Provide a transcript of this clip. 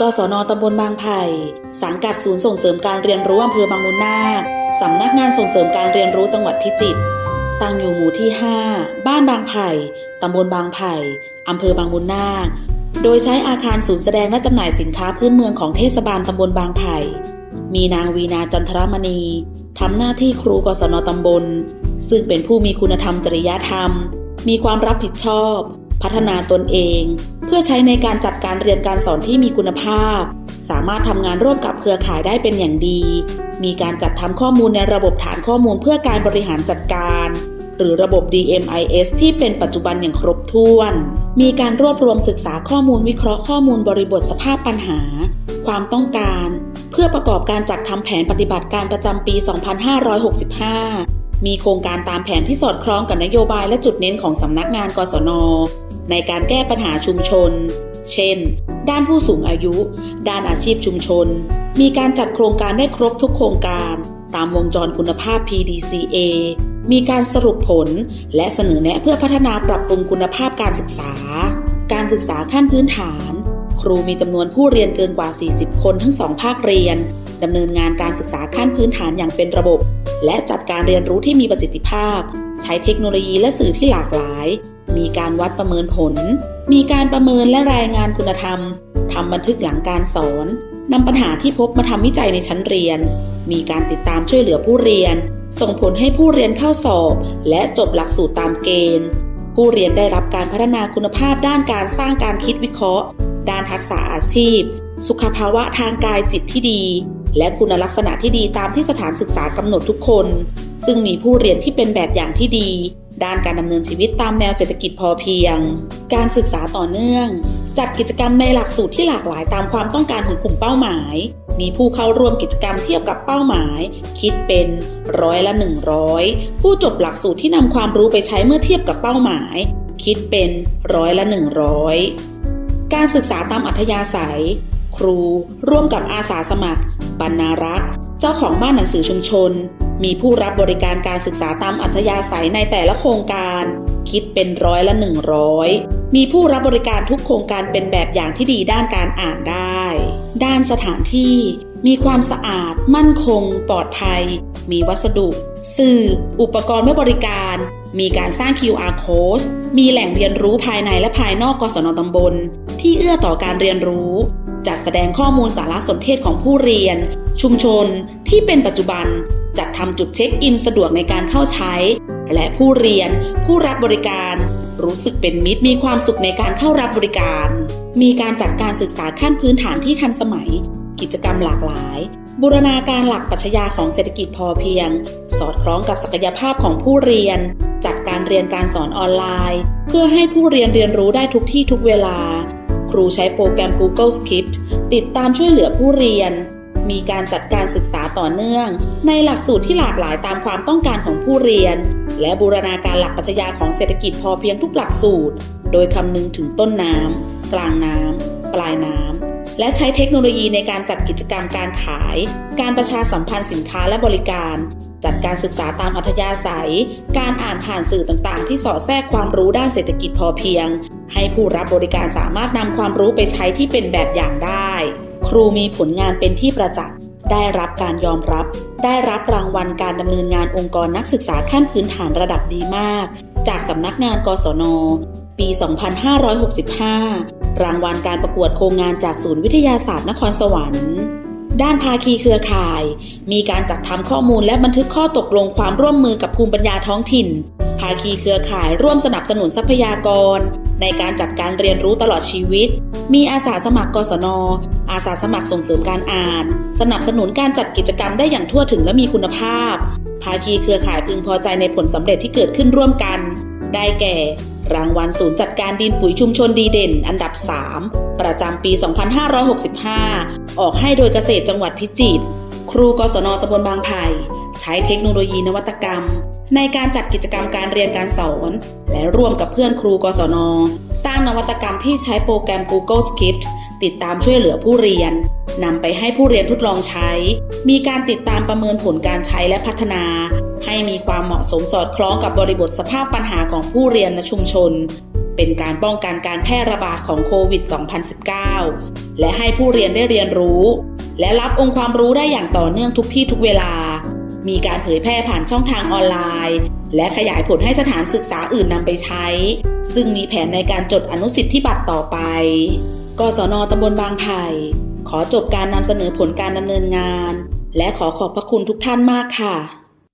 กศนตำบลบางไผ่สังกัดศูนย์ส่งเสริมการเรียนรู้อำเภอบางมุนนาคสำนักงานส่งเสริมการเรียนรู้จังหวัดพิจิตรตั้งอยู่หมู่ที่ 5 บ้านบางไผ่ตำบลบางไผ่อำเภอบางมุนนาคโดยใช้อาคารศูนย์แสดงและจำหน่ายสินค้าพื้นเมืองของเทศบาลตำบลบางไผ่มีนางวีนาจันทรมณีทำหน้าที่ครูกศนตำบล ซึ่งเป็นผู้มีคุณธรรมจริยธรรม มีความรับผิดชอบ พัฒนาตนเอง เพื่อใช้ในการจัดการเรียนการสอนที่มีคุณภาพ สามารถทำงานร่วมกับเครือข่ายได้เป็นอย่างดี มีการจัดทำข้อมูลในระบบฐานข้อมูลเพื่อการบริหารจัดการ หรือระบบ DMIS ที่เป็นปัจจุบันอย่างครบถ้วน มีการรวบรวมศึกษาข้อมูลวิเคราะห์ข้อมูลบริบทสภาพปัญหา ความต้องการ เพื่อประกอบการจัดทำแผนปฏิบัติการประจำปี 2565มีโครงการตามแผนที่สอดคล้องกับนโยบายและจุดเน้นของสำนักงานกศน ในการแก้ปัญหาชุมชน เช่น ด้านผู้สูงอายุ ด้านอาชีพชุมชน มีการจัดโครงการได้ครบทุกโครงการ ตามวงจรคุณภาพ PDCA มีการสรุปผลและเสนอแนะเพื่อพัฒนาปรับปรุงคุณภาพการศึกษา การศึกษาขั้นพื้นฐาน ครูมีจำนวนผู้เรียนเกินกว่า 40 คนทั้งสองภาคเรียนดำเนินงานการศึกษาขั้นพื้นฐานอย่างเป็นระบบ และจัดการเรียนรู้ที่มีประสิทธิภาพ ใช้เทคโนโลยีและสื่อที่หลากหลาย มีการวัดประเมินผล มีการประเมินและรายงานคุณธรรมทำบันทึกหลังการสอนนำปัญหาที่พบมาทำวิจัยในชั้นเรียน มีการติดตามช่วยเหลือผู้เรียน ส่งผลให้ผู้เรียนเข้าสอบ และจบหลักสูตรตามเกณฑ์ ผู้เรียนได้รับการพัฒนาคุณภาพด้านการสร้างการคิดวิเคราะห์ ด้านทักษะอาชีพ สุขภาวะทางกายจิตที่ดี และคุณลักษณะที่ดีตามที่สถานศึกษากำหนดทุกคน ซึ่งมีผู้เรียนที่เป็นแบบอย่างที่ดี ด้านการดำเนินชีวิตตามแนวเศรษฐกิจพอเพียง การศึกษาต่อเนื่อง จัดกิจกรรมในหลักสูตรที่หลากหลายตามความต้องการของกลุ่มเป้าหมาย มีผู้เข้าร่วมกิจกรรมเทียบกับเป้าหมาย คิดเป็นร้อยละ 100 ผู้จบหลักสูตรที่นำความรู้ไปใช้เมื่อเทียบกับเป้าหมาย คิดเป็นร้อยละ 100 การศึกษาตามอัธยาศัย ครู ร่วมกับอาสาสมัคร บรรณารักษ์ เจ้าของบ้านหนังสือชุมชน มีผู้รับบริการการศึกษาตามอัธยาศัยในแต่ละโครงการ คิดเป็นร้อยละ 100 มีผู้รับบริการทุกโครงการเป็นแบบอย่างที่ดีด้านการอ่านได้ ด้านสถานที่ มีความสะอาด มั่นคง ปลอดภัย มีวัสดุ สื่อ อุปกรณ์ไว้บริการ มีการสร้าง QR code มีแหล่งเรียนรู้ภายในและภายนอกกศนตำบล ที่เอื้อต่อการเรียนรู้ จัดแสดงข้อมูลสารสนเทศของผู้เรียน ชุมชน ที่เป็นปัจจุบันจัดทำจุดเช็คอินสะดวกในการเข้าใช้ และผู้เรียน ผู้รับบริการ รู้สึกเป็นมิตรมีความสุขในการเข้ารับบริการ มีการจัดการศึกษาขั้นพื้นฐานที่ทันสมัย กิจกรรมหลากหลาย บูรณาการหลักปัชญาของเศรษฐกิจพอเพียง สอดคล้องกับศักยภาพของผู้เรียน จัดการเรียนการสอนออนไลน์ เพื่อให้ผู้เรียนเรียนรู้ได้ทุกที่ทุกเวลา ครูใช้โปรแกรม Google Script ติดตามช่วยเหลือผู้เรียน มีการจัดการศึกษาต่อเนื่อง ในหลักสูตรที่หลากหลายตามความต้องการของผู้เรียน และบูรณาการหลักปรัชญาของเศรษฐกิจพอเพียงทุกหลักสูตร โดยคำนึงถึงต้นน้ำกลางน้ำปลายน้ำและใช้เทคโนโลยีในการจัดกิจกรรมการขาย การประชาสัมพันธ์สินค้าและบริการ จัดการศึกษาตามอัธยาศัย การอ่านผ่านสื่อต่างๆ ที่สอดแทรกความรู้ด้านเศรษฐกิจพอเพียง ให้ผู้รับบริการสามารถนำความรู้ไปใช้ที่เป็นแบบอย่างได้ ครูมีผลงานเป็นที่ประจักษ์ ได้รับการยอมรับ ได้รับรางวัลการดำเนินงานองค์กรนักศึกษาขั้นพื้นฐานระดับดีมาก จากสำนักงานกศน ปี 2565 รางวัลการประกวดโครงงานจากศูนย์วิทยาศาสตร์นครสวรรค์ด้านภาคีเครือข่าย มีการจัดทำข้อมูลและบันทึกข้อตกลงความร่วมมือกับภูมิปัญญาท้องถิ่น ภาคีเครือข่ายร่วมสนับสนุนทรัพยากร ในการจัดการเรียนรู้ตลอดชีวิต มีอาสาสมัครกศน อาสาสมัครส่งเสริมการอ่าน สนับสนุนการจัดกิจกรรมได้อย่างทั่วถึงและมีคุณภาพ ภาคีเครือข่ายพึงพอใจในผลสำเร็จที่เกิดขึ้นร่วมกัน ได้แก่ รางวัลศูนย์จัดการดินปุ๋ยชุมชนดีเด่น อันดับ 3 ประจำปี 2565 ออกให้โดยเกษตรจังหวัดพิจิตร ครูกศนตำบลบางไผ่ใช้เทคโนโลยีนวัตกรรม ในการจัดกิจกรรมการเรียนการสอน และร่วมกับเพื่อนครูกศน สร้างนวัตกรรมที่ใช้โปรแกรม Google Script ติดตามช่วยเหลือผู้เรียนนำไปให้ผู้เรียนทดลองใช้ มีการติดตามประเมินผลการใช้และพัฒนา ให้มีความเหมาะสมสอดคล้องกับบริบทสภาพปัญหาของผู้เรียนและชุมชน เป็นการป้องกันการแพร่ระบาดของโควิด 2019 และให้ผู้เรียนได้เรียนรู้ และรับองค์ความรู้ได้อย่างต่อเนื่องทุกที่ทุกเวลา มีการเผยแพร่ผ่านช่องทางออนไลน์ และขยายผลให้สถานศึกษาอื่นนำไปใช้ ซึ่งมีแผนในการจดอนุสิทธิบัตรต่อไป กศนตำบลบางไผ่ขอจบการนำเสนอผลการดำเนินงาน และขอขอบพระคุณทุกท่านมากค่ะ